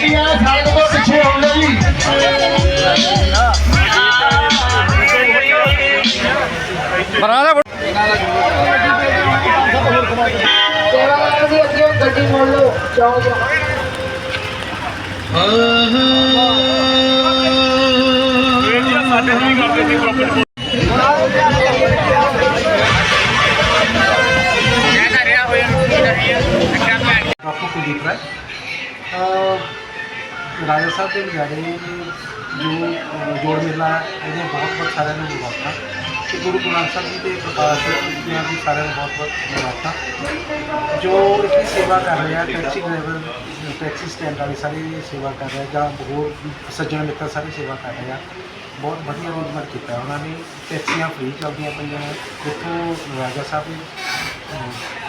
ਕੀਤੀਆਂ ਸਾਡੇ ਤੋਂ ਪਿੱਛੇ ਹੋ ਗਏ ਜੀ ਬਰਾਦਾ ਤੇਰਾ ਲੱਖ ਦੀ ਅੱਗੇ ਗੱਡੀ ਮੋੜ ਲਓ ਚੌਂਕ ਸਾਡੇ ਨਹੀਂ ਕਰਦੇ ਸੀ ਪ੍ਰੋਪਰ आपको कुछ दिख रहा है ਰਾਜਾ ਸਾਹਿਬ ਦੇ ਵਿਚਾਰੇ ਜੋ ਜੋੜ ਮੇਲਾ ਹੈ, ਇਹਦੇ ਬਹੁਤ ਬਹੁਤ ਸਾਰਿਆਂ ਨੂੰ ਮੁਬਾਰਕਾਂ ਤੇ। ਗੁਰੂ ਗ੍ਰੰਥ ਸਾਹਿਬ ਜੀ ਦੇ ਪ੍ਰਕਾਸ਼ ਦੀਆਂ ਵੀ ਸਾਰਿਆਂ ਨੂੰ ਬਹੁਤ ਬਹੁਤ ਮੁਬਾਰਕਾਂ ਜੋ ਇਸਦੀ ਸੇਵਾ ਕਰ ਰਿਹਾ ਟੈਕਸੀ ਡਰਾਈਵਰ ਟੈਕਸੀ ਸਟੈਂਡ ਵਾਲੇ ਸਾਰੇ ਸੇਵਾ ਕਰ ਰਿਹਾ ਜਾਂ ਹੋਰ ਸੱਜਣ ਮਿੱਤਰ ਸਾਰੀ ਸੇਵਾ ਕਰ ਰਿਹਾ ਬਹੁਤ ਵਧੀਆ ਅਰੇਂਜਮੈਂਟ ਕੀਤਾ ਉਹਨਾਂ ਨੇ ਟੈਕਸੀਆਂ ਫ੍ਰੀ ਚੱਲਦੀਆਂ ਪਈਆਂ ਨੇ। ਇੱਥੋਂ ਰਾਜਾ ਸਾਹਿਬ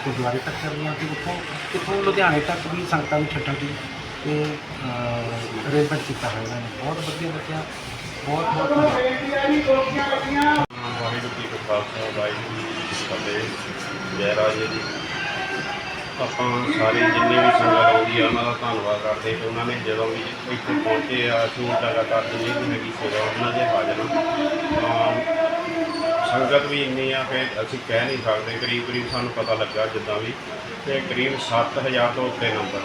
ਗੁਰਦੁਆਰੇ ਤੱਕ ਚੱਲਦੀਆਂ ਤੇ ਉੱਥੋਂ ਇੱਥੋਂ ਲੁਧਿਆਣੇ ਤੱਕ ਵੀ ਸੰਗਤਾਂ ਨੂੰ ਛੱਡਣ ਦੀ ਤੇ ਅਰੇਂਜਮੈਂਟ ਕੀਤਾ ਹੈ ਇਹਨਾਂ ਨੇ। ਬਹੁਤ ਵਧੀਆ ਲੱਗਿਆ ਬਹੁਤ ਬਹੁਤ ਵਾਹਿਗੁਰੂ ਜੀ ਕਾ ਖਾਲਸਾ, ਵਾਹਿਗੁਰੂ ਜੀ ਕੀ ਫਤਿਹ। ਜੈ ਰਾਜੇ ਜੀ। ਆਪਾਂ ਸਾਰੇ ਜਿੰਨੇ ਵੀ ਸੰਗਤ ਆਉਂਦੀ ਆ, ਉਹਨਾਂ ਦਾ ਧੰਨਵਾਦ ਕਰਦੇ ਕਿ ਉਹਨਾਂ ਨੇ ਜਦੋਂ ਵੀ ਇੱਥੇ ਪਹੁੰਚੇ ਆ, ਅਸੀਂ ਲਗਾਤਾਰ ਜਿੰਨੀ ਵੀ ਹੈਗੀ ਸੇਵਾ ਉਹਨਾਂ ਦੇ ਹਾਜ਼ਰ ਹਾਂ। ਸੰਗਤ ਵੀ ਇੰਨੀ ਆ ਕਿ ਅਸੀਂ ਕਹਿ ਨਹੀਂ ਸਕਦੇ। ਕਰੀਬ ਕਰੀਬ ਸਾਨੂੰ ਪਤਾ ਲੱਗਾ ਜਿੱਦਾਂ ਵੀ ਤੇ ਕਰੀਬ 7000 ਤੋਂ ਉੱਤੇ ਨੰਬਰ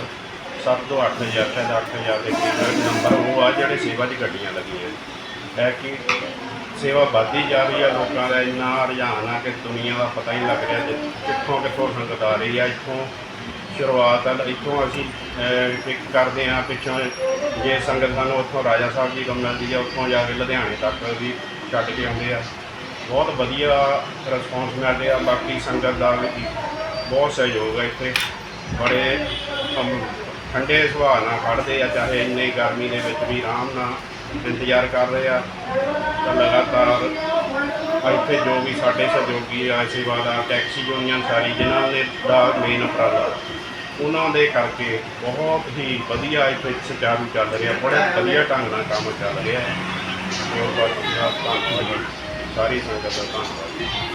7 ਤੋਂ 8000 ਸ਼ਾਇਦ 8000 ਦੇ ਕਰੀਬ ਨੰਬਰ ਉਹ ਆ ਜਿਹੜੇ ਸੇਵਾ 'ਚ ਗੱਡੀਆਂ ਲੱਗੀਆਂ ਹੈ ਕਿ ਸੇਵਾ ਵੱਧਦੀ ਜਾ ਰਹੀ ਆ ਲੋਕਾਂ ਦਾ ਇੰਨਾ ਰੁਝਾਨ ਆ ਕਿ ਦੁਨੀਆ ਦਾ ਪਤਾ ਹੀ ਨਹੀਂ ਲੱਗ ਰਿਹਾ ਕਿ ਕਿੱਥੋਂ ਕਿੱਥੋਂ ਸੰਗਤ ਆ ਰਹੀ ਆ ਇੱਥੋਂ ਸ਼ੁਰੂਆਤ ਆ ਇੱਥੋਂ ਅਸੀਂ ਅਹ, ਇੱਕ ਕਰਦੇ ਆ ਪਿੱਛੋਂ ਜੇ ਸੰਗਤ ਸਾਨੂੰ ਉੱਥੋਂ ਰਾਜਾ ਸਾਹਿਬ ਜੀ ਤੋਂ ਮਿਲਦੀ ਆ ਉੱਥੋਂ ਜਾ ਕੇ ਲੁਧਿਆਣੇ ਤੱਕ ਵੀ ਛੱਡ ਕੇ ਆਉਂਦੇ ਆ। ਬਹੁਤ ਵਧੀਆ ਰਿਸਪੌਂਸ ਮਿਲ ਰਿਹਾ ਬਾਕੀ ਸੰਗਤ ਦਾ ਵੀ ਬਹੁਤ ਸਹਿਯੋਗ ਹੈ ਇੱਥੇ। ਬੜੇ ਅਮ, ਠੰਡੇ ਸੁਭਾਅ ਨਾਲ ਖੜ੍ਹਦੇ ਆ, ਚਾਹੇ ਇੰਨੇ ਗਰਮੀ ਦੇ ਵਿੱਚ ਵੀ ਆਰਾਮ ਨਾਲ ਇੰਤਜ਼ਾਰ ਕਰ ਰਹੇ ਆ, ਤਾਂ ਲਗਾਤਾਰ ਇੱਥੇ ਜੋ ਵੀ ਸਾਡੇ ਸਹਿਯੋਗੀ ਆ ਸੇਵਾਦਾਰ ਟੈਕਸੀ ਯੂਨੀਅਨ ਸਾਰੀ, ਜਿਨ੍ਹਾਂ ਦੇ ਦਾ ਮੇਨ ਉਪਰਾਲਾ, ਉਹਨਾਂ ਦੇ ਕਰਕੇ ਬਹੁਤ ਹੀ ਵਧੀਆ ਇੱਥੇ ਸੁਚਾਰੂ ਚੱਲ ਰਿਹਾ, ਬੜੇ ਵਧੀਆ ਢੰਗ ਨਾਲ ਕੰਮ ਚੱਲ ਰਿਹਾ ਹੈ। ਹੋਰ ਬਾਕੀ ਧੰਨਵਾਦ ਸਾਰੀ ਸੰਗਤ ਦਾ ਧੰਨਵਾਦ। ਜੀ